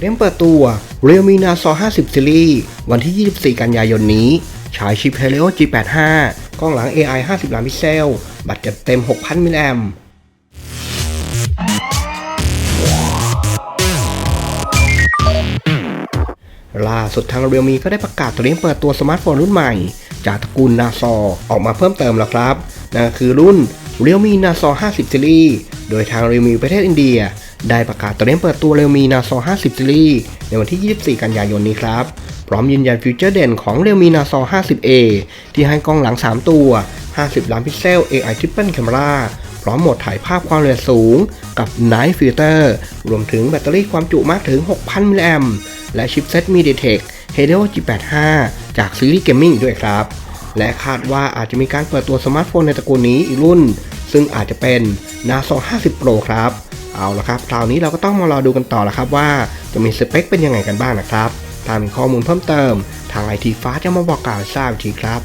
เริ่มเปิดตัว Realme Naso 50 Series วันที่ 24 กันยายนนี้ใช้ชิป Helio G85 กล้องหลัง AI 50 ล้านพิกเซล บัตรจัดเต็ม 6,000 มิลลิแอมป์ล่าสุดทาง Realme ก็ได้ประกาศเตรียมเปิดตัวสมาร์ทโฟนรุ่นใหม่ จากตระกูล Naso ออกมาเพิ่มเติมแล้วครับ นั่นคือรุ่น Realme Naso 50 Series โดยทาง Realme ประเทศอินเดีย ได้ประกาศเตรียมเปิดตัว Realme Naso 50 Series ในวันที่ 24 กันยายนนี้ครับ พร้อมยืนยันฟีเจอร์เด่นของ Realme Naso 50A ที่ให้กล้องหลัง 3 ตัว 50 ล้านพิกเซล AI Triple Camera พร้อมโหมดถ่ายภาพความละเอียดสูงกับ Night Filter รวมถึงแบตเตอรี่ความจุมากถึง 6,000 มิลลิแอมป์และชิปเซ็ต MediaTek Helio G85 จากซีรีส์เกมมิ่งด้วยครับ และคาดว่าอาจจะมีการเปิดตัวสมาร์ทโฟนในตระกูลนี้อีกรุ่น ซึ่งอาจจะเป็น Naso 50 Pro ครับ เอาละครับคราวนี้เราก็ต้องมารอดูกันต่อล้วครับว่าจะมีสเปคเป็นยังไงกันบ้างนะครับ ถ้ามีข้อมูลเพิ่มเติม ทางไอทีฟ้าจะมาบอกกล่าวทราบทีครับ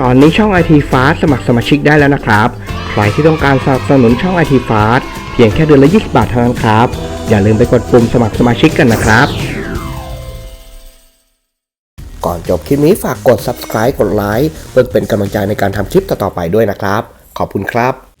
ตอนนี้ช่อง IT Fast สมัครสมาชิกได้แล้วนะครับ ใครที่ต้องการสนับสนุนช่อง IT Fast เพียงแค่เดือนละ 20 บาทเท่านั้นครับ อย่าลืมไปกดปุ่มสมัครสมาชิกกันนะครับ ก่อนจบคลิปนี้ฝากกด subscribe กดไลค์เพื่อเป็นกำลังใจในการทำคลิปต่อๆไปด้วยนะครับ ขอบคุณครับ